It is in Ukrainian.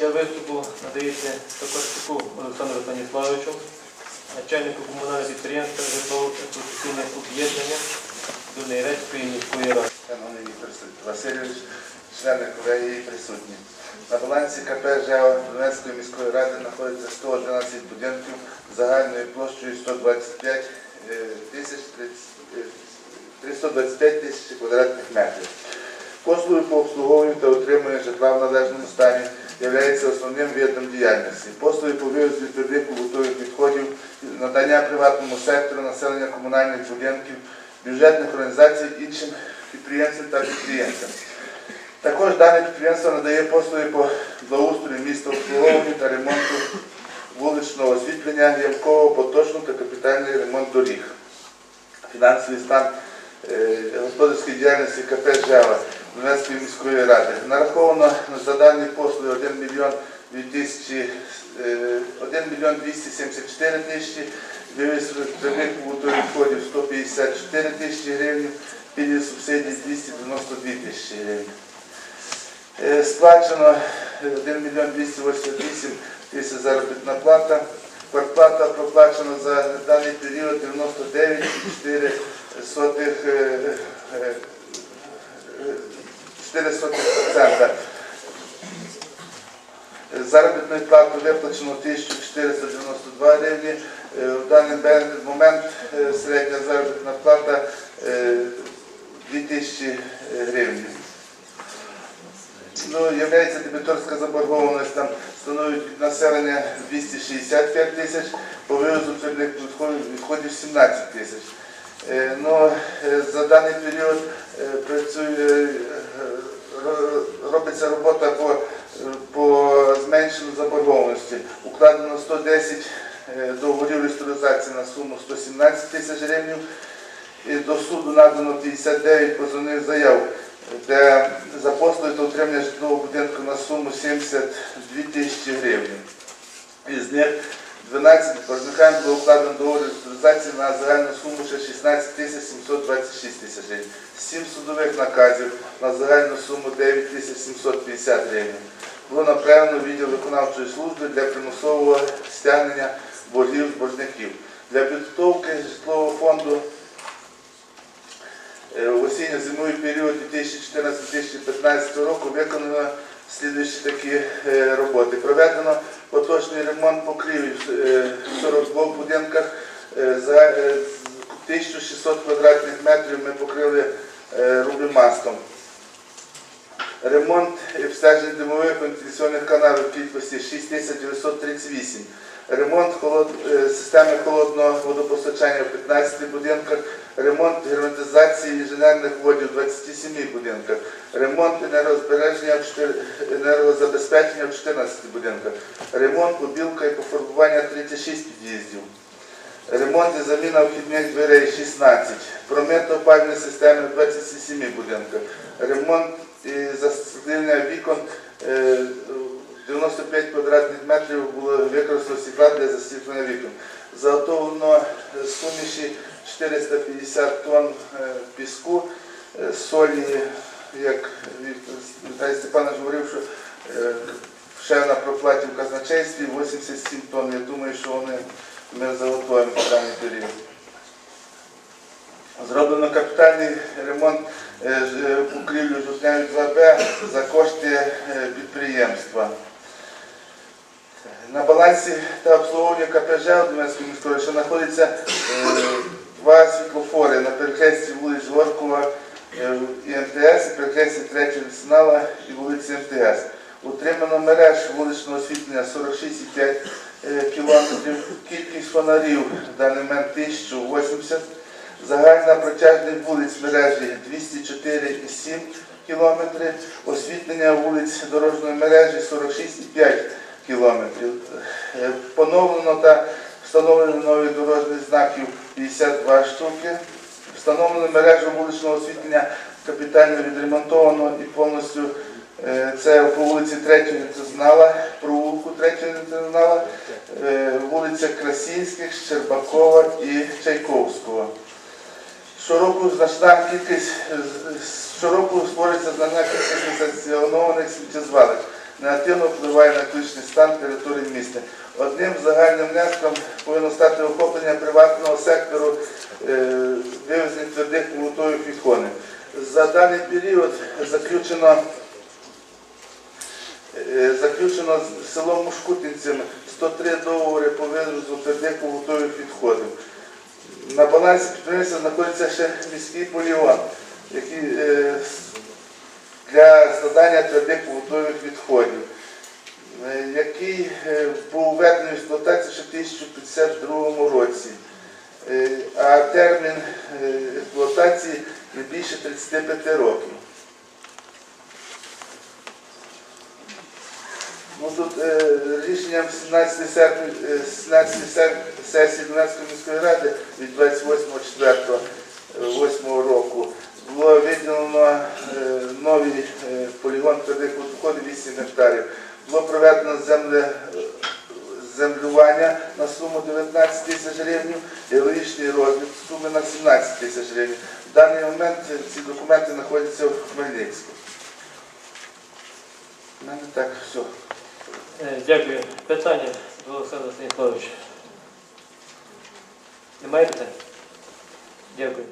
для виступу надається Токарчуку Олександру Станіславовичу, начальнику комунального підприємства житлово-експлуатаційне об'єднання Донецької міської ради. Шановний Віктор Васильович, члени колегії присутні. На балансі КП ЖЕО Донецької міської ради знаходиться 111 будинків загальною площею 125 е, тисяч 30, е, 325 тисяч квадратних метрів. Послуги по обслуговуванню та утриманню житла в належному стані є основним видом діяльності. Послуги по вивезу твердих побутових відходів, надання приватному сектору населення комунальних будинків, бюджетних організацій іншим підприємцям та підприємцям. Також дане підприємство надає послуги по благоустрою міста обслуговуванню та ремонту вуличного освітлення, ямкового, поточного та капітальний ремонт доріг. Фінансовий стан е, господарської діяльності КП ЖЕВА Донецької міської ради. Нараховано за дані послуги 1 мільйон 2000, е, 1 мільйон 274 тисячі, вивіз прямих побутових відходів 154 тисячі гривень, пільги субсидій 292 тисячі гривень. Е, Сплачено 1 мільйон 288 тисяч заробітна плата. Квартплата проплачена за даний період 99,4 сотих, е, е, е, 4 сотих процента. Заробітну плату виплачено 1492 гривні. Е, В даний момент е, середня заробітна плата е, 2000 гривень. Ну, являється дебіторська заборгованість, там становить населення 265 тисяч, по вивозу твердих відходів- відходів 17 тисяч. Е, Ну, е, за даний період е, працює, е, робиться робота по, по зменшенню заборгованості. Укладено 110 е, договорів реєстрації на суму 117 тисяч гривень. І до суду надано 59 позовних заяв, де за послуги та утримання житлового будинку на суму 72 тисячі гривень. Із них 12 боржникам було укладено договір реєстрації на загальну суму ще 16 тисяч 726 тисяч гривень. 7 судових наказів на загальну суму 9 тисяч 750 гривень. Було направлено відділ виконавчої служби для примусового стягнення боргів боржників. Для підготовки житлового фонду Е, в осінньо-зимовий період 2014-2015 року виконано слідуючі такі е, роботи. Проведено поточний ремонт покрівель е, в 42 будинках. Е, За е, 1600 квадратних метрів ми покрили е, рубімастом. Ремонт і обстеження димових вентиляційних кількості 6938. Ремонт холод- е, системи холодного водопостачання в 15 будинках, ремонт герметизації інженерних водів в 27 будинках, ремонт енергозбереження енергозабезпечення в 14 будинках, ремонт побілка і пофарбування 36 під'їздів. Ремонт і заміна вхідних дверей 16, промито опалювальної системи в 27 будинках, ремонт і засилення вікон е, 95 квадратних метрів було використано стекла для засвітлення вікон. Заготовлено суміші 450 тонн е, піску, е, солі, як Віталій Степанович говорив, що е, ще на проплаті в казначействі 87 тонн. Я думаю, що вони ми заготуємо в даний період. Зроблено капітальний ремонт покрівлю жовтневі 2Б за кошти підприємства. На балансі та обслуговуванні КПЖ у Донецької міської ще знаходиться е, два світлофори на перехресті вулиць Горкова е, і МТС, перехресті 3 арсенала і вулиці МТС. Утримано мереж вуличного освітлення 46,5 е, кілометрів. Кількість фонарів в даний момент 1080. Загальна протяжність вулиць мережі 204,7 кілометри. Освітлення вулиць дорожньої мережі 46,5 кілометрів. Е, Поновлено та встановлено нові дорожні знаків 52 штуки. Встановлено мережу вуличного освітлення капітально відремонтовано і повністю е, це по вулиці 3 Інтернала, провулку 3 Інтернала, е, вулиця Красінських, Щербакова і Чайковського. Щороку значна кількість, щороку створюється значна кількість несанкціонованих сміттєзвалищ. Негативно впливає на екологічний стан території міста. Одним загальним внеском повинно стати охоплення приватного сектору е, вивезення твердих побутових відходів. За даний період заключено Е, Заключено з селом Мушкутинцями 103 договори по вивозу твердих побутових відходів. На балансі підприємства знаходиться ще міський полігон, який е, для складання твердих побутових відходів, е, який е, був введений в експлуатацію ще в 1052 році. Е, А термін експлуатації не більше 35 років. Ну, тут е, рішенням 17 серпня, е, 17 серпня сесії Донецької міської ради від 28.04.08 року було виділено е, новий е, полігон твердих відходів 8 гектарів. Було проведено земле, землювання на суму 19 тисяч гривень і логічний розвід суми на 17 тисяч гривень. В даний момент ці документи знаходяться в Хмельницьку. У мене так все. Е, Дякую. Питання до Олександра Станіславовича. Немає питань? Дякую.